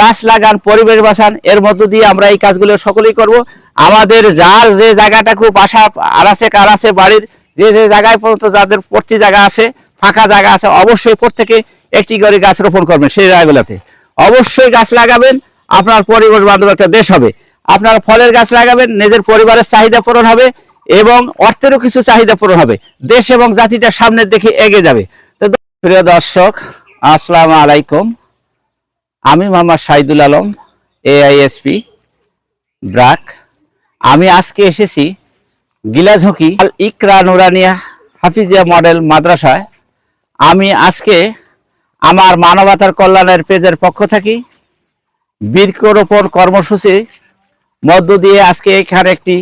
গাছ লাগান, পরিবেশ বাঁচান, এর মধ্য দিয়ে আমরা এই কাজগুলো সকলেই করব। আমাদের যার যে জায়গাটাকু বাসা আর আছে, কার আছে বাড়ির, যে যে জায়গায় পর্যন্ত যাদের প্রতি জায়গা আছে, ফাঁকা জায়গা আছে, অবশ্যই প্রত্যেকে একটি করে গাছ রোপণ করবেন সেই জায়গাগুলোতে অবশ্যই গাছ লাগাবেন, আপনার পরিবেশ বান্ধব একটা দেশ হবে। আপনার ফলের গাছ লাগাবেন, নিজের পরিবারের চাহিদা পূরণ হবে এবং অর্থেরও কিছু চাহিদা পূরণ হবে। দেশ এবং জাতিটা সামনের দিকে এগিয়ে যাবে। প্রিয় দর্শক, আসসালামু আলাইকুম। আমি মামা শাহিদুল আলম এআইএসপি ব্রাক। আমি আজকে এসেছি গিলাঝুঁকি আল ইকরা নুরানিয়া হাফিজিয়া মডেল মাদ্রাসায়। আমি আজকে আমার মানবতার কল্যাণের পেজের পক্ষ থাকি। বৃক্ষরোপণ কর্মসূচি মধ্য দিয়ে আজকে এখানে একটি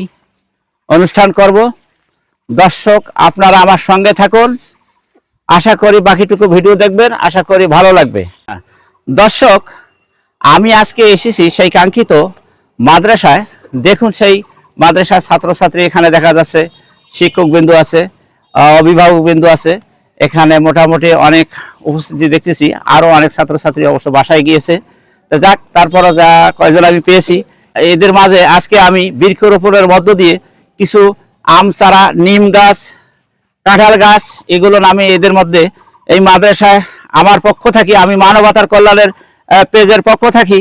অনুষ্ঠান করব। দর্শক, আপনারা আমার সঙ্গে থাকুন। আশা করি বাকিটুকু ভিডিও দেখবেন। আশা করি ভালো লাগবে। দর্শক আমি আজকে এসেছি সেই কাঙ্ক্ষিত মাদ্রাসায়। দেখুন সেই মাদ্রাসার ছাত্রছাত্রী এখানে দেখা যাচ্ছে শিক্ষক বিন্দু আছে আহ, অভিভাবক বিন্দু আছে। এখানে মোটামুটি অনেক উপস্থিতি দেখতেছি আরও অনেক ছাত্রছাত্রী অবশ্য বাসায় গিয়েছে। তো যাক তারপরও যা কয়জন আমি পেয়েছি এদের মাঝে আজকে আমি বৃক্ষরোপণের মধ্য দিয়ে কিছু আম চারা নিম গাছ কাঁঠাল গাছ এগুলো নামে এদের মধ্যে এই মাদ্রাসায় আমার পক্ষ থাকি আমি মানবতার কল্যাণের পেজের পক্ষ থাকি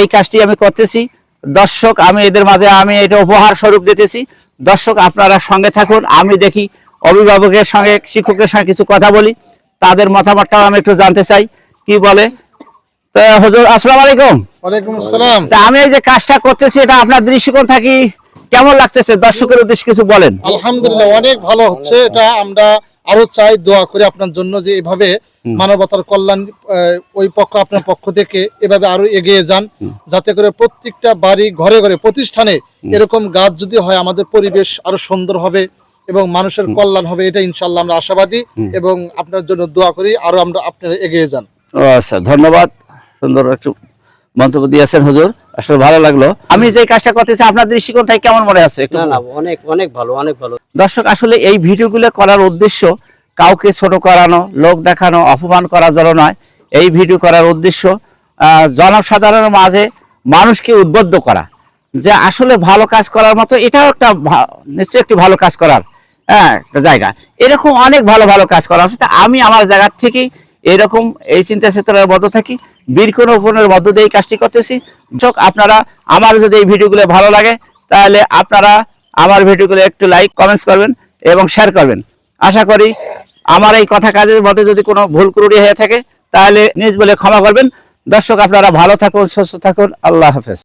এই কাজটি আমি করতেছি। দর্শক আমি এদের মাঝে আমি এটা উপহার স্বরূপ দিতেছি। দর্শক আপনারা সঙ্গে থাকুন আমি দেখি অভিভাবকের সঙ্গে শিক্ষকের সঙ্গে কিছু কথা বলি। তাদের মতামতটাও আমি একটু জানতে চাই কি বলে? তো হুজুর আসসালামু আলাইকুম। ওয়ালাইকুম আসসালাম। তা আমি এই যে কাজটা করতেছি এটা আপনার দৃষ্টিকোণ থাকি কেমন লাগতেছে? দর্শকের উদ্দেশ্যে কিছু বলেন। আলহামদুলিল্লাহ অনেক ভালো হচ্ছে। এটা আমরা আরও চাই দোয়া করি আপনার জন্য যে এভাবে মানবতার কল্যাণ ওই পক্ষ আপনার পক্ষ থেকে এভাবে আরও এগিয়ে যান। যাতে করে প্রত্যেকটা বাড়ি ঘরে ঘরে প্রতিষ্ঠানে এরকম গাছ যদি হয় আমাদের পরিবেশ আরও সুন্দর হবে এবং মানুষের কল্যাণ হবে এটা ইনশাল্লাহ আমরা আশাবাদী এবং আপনার জন্য দোয়া করি আরও আমরা আপনারা এগিয়ে যান। আচ্ছা ধন্যবাদ। সুন্দর একটু মন্তব্য দিয়েছেন হুজুর। আসলে ভালো লাগল। আমি যে কাজটা করতেছি আপনার দৃষ্টিকোণ থেকে কেমন মনে আছে? না না অনেক অনেক ভালো অনেক ভালো। দর্শক আসলে এই ভিডিওগুলো করার উদ্দেশ্য কাউকে ছোট করানো লোক দেখানো অপমান করার জন্য নয়। এই ভিডিও করার উদ্দেশ্য আহ, জনসাধারণের মাঝে মানুষকে উদ্বুদ্ধ করা। যে আসলে ভালো কাজ করার মতো এটাও একটা নিশ্চয়ই একটি ভালো কাজ করার হ্যাঁ একটা জায়গা। এরকম অনেক ভালো ভালো কাজ করা আছে তা আমি আমার জায়গা থেকেই এরকম এই চিন্তা চেতনার মধ্য থাকি বীরকোণের মধ্য দিয়ে এই কাজটি করতেছি। দর্শক আপনারা, আমার যদি এই ভিডিওগুলো ভালো লাগে, তাহলে আপনারা আমার ভিডিওগুলো একটু লাইক কমেন্টস করবেন এবং শেয়ার করবেন। আশা করি আমার এই কথা কাজের মধ্যে যদি কোনো ভুল ত্রুটি হয়ে থাকে, তাহলে নিজ বলে ক্ষমা করবেন। দর্শক, আপনারা ভালো থাকুন, সুস্থ থাকুন। আল্লাহ হাফেজ।